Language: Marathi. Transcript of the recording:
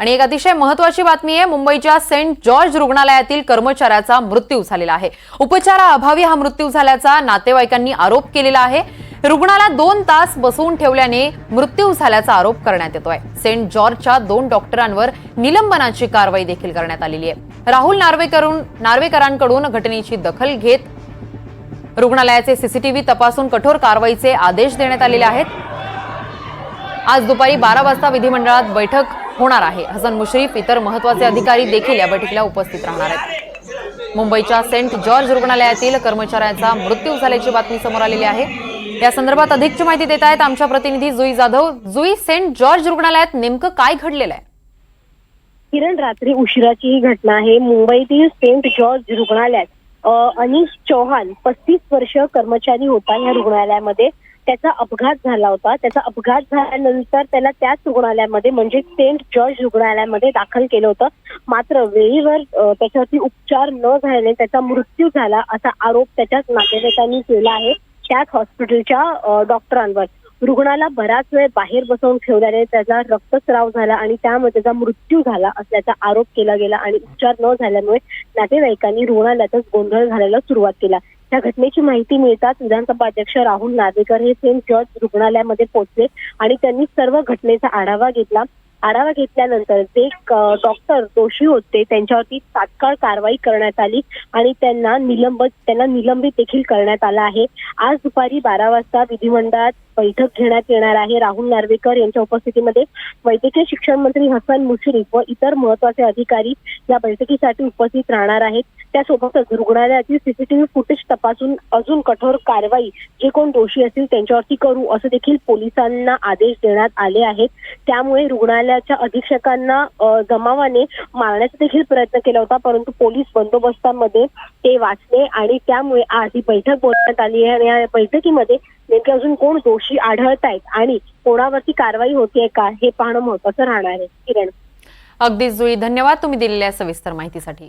आणि एक अतिशय महत्वाची बातमी आहे मुंबईच्या सेंट जॉर्ज रुग्णालयातील कर्मचाऱ्याचा मृत्यू झालेला आहे. उपचाराअभावी हा मृत्यू झाल्याचा नातेवाईकांनी आरोप केलेला आहे. रुग्णाला दोन तास बसवून ठेवल्याने मृत्यू झाल्याचा आरोप करण्यात येतोय. सेंट जॉर्जच्या दोन डॉक्टरांवर निलंबनाची कारवाई देखील करण्यात आलेली आहे. राहुल नार्वेकरून नार्वेकरांकडून घटनेची दखल घेत रुग्णालयाचे सीसीटीव्ही तपासून कठोर कारवाईचे आदेश देण्यात आलेले आहेत. आज दुपारी बारा वाजता विधिमंडळात बैठक होणार आहे. हसन मुश्रीफ इतर महत्त्वाचे अधिकारी देखील या बैठकीला उपस्थित राहणार आहेत. मुंबईच्या सेंट जॉर्ज रुग्णालयातील कर्मचाऱ्याचा मृत्यू झाल्याची बातमी समोर आलेली आहे. या संदर्भात अधिकची माहिती देत आहेत आमच्या प्रतिनिधी जुई जाधव. जुई सेंट जॉर्ज रुग्णालयात नेमकं काय घडलेलं आहे? किरण रात्री उशिराची ही घटना आहे. मुंबईतील सेंट जॉर्ज रुग्णालयात अनिश चौहान पस्तीस वर्ष कर्मचारी होता या रुग्णालयामध्ये. त्याचा अपघात झाला होता. त्याचा अपघात झाल्यानंतर त्याला त्याच रुग्णालयामध्ये म्हणजे सेंट जॉर्ज रुग्णालयामध्ये दाखल केलं होतं. मात्र वेळेवर त्याच्यावरती उपचार न झाल्याने त्याचा मृत्यू झाला असा आरोप त्याच्याच नातेवाईकांनी केला आहे. त्याच हॉस्पिटलच्या डॉक्टरांवर. रुग्णाला बराच वेळ बाहेर बसवून ठेवल्याने त्याचा रक्तस्राव झाला आणि त्यामुळे त्याचा मृत्यू झाला असल्याचा आरोप केला गेला आणि उपचार न झाल्यामुळे नातेवाईकांनी रुग्णालयातच गोंधळ घालायला सुरुवात केला. या घटनेची माहिती मिळताच विधानसभा अध्यक्ष राहुल नार्वेकर हे सेंट जॉर्ज रुग्णालयामध्ये पोहोचले आणि त्यांनी सर्व घटनेचा आढावा घेतला. आढावा घेतल्यानंतर जे डॉक्टर दोषी होते त्यांच्यावरती तात्काळ कारवाई करण्यात आली आणि त्यांना निलंबित त्यांना निलंबित देखील करण्यात आलं आहे. आज दुपारी बारा वाजता विधिमंडळात बैठक घेण्यात येणार आहे. राहुल नार्वेकर यांच्या उपस्थितीमध्ये वैद्यकीय शिक्षण मंत्री हसन मुश्रीफ व इतर महत्त्वाचे अधिकारी या बैठकीसाठी उपस्थित राहणार आहेत. त्यासोबतच रुग्णालयातील सीसीटीव्ही फुटेज तपासून अजून कठोर कारवाई जे कोण दोषी असतील त्यांच्यावरती करू असं देखील पोलिसांना आदेश देण्यात आले आहेत. त्यामुळे रुग्णालयाच्या अधीक्षकांना जमावाने मारण्याचा देखील प्रयत्न केला होता परंतु पोलीस बंदोबस्तामध्ये ते वाचले आणि त्यामुळे आज ही बैठक बोलण्यात आली आहे आणि या बैठकीमध्ये नेमके अजून कोण दोषी आढळत आहेत आणि कोणावरती कारवाई होतीये का हे पाहणं महत्वाचं राहणार आहे. किरण. अगदी जुळी धन्यवाद तुम्ही दिलेल्या सविस्तर माहितीसाठी.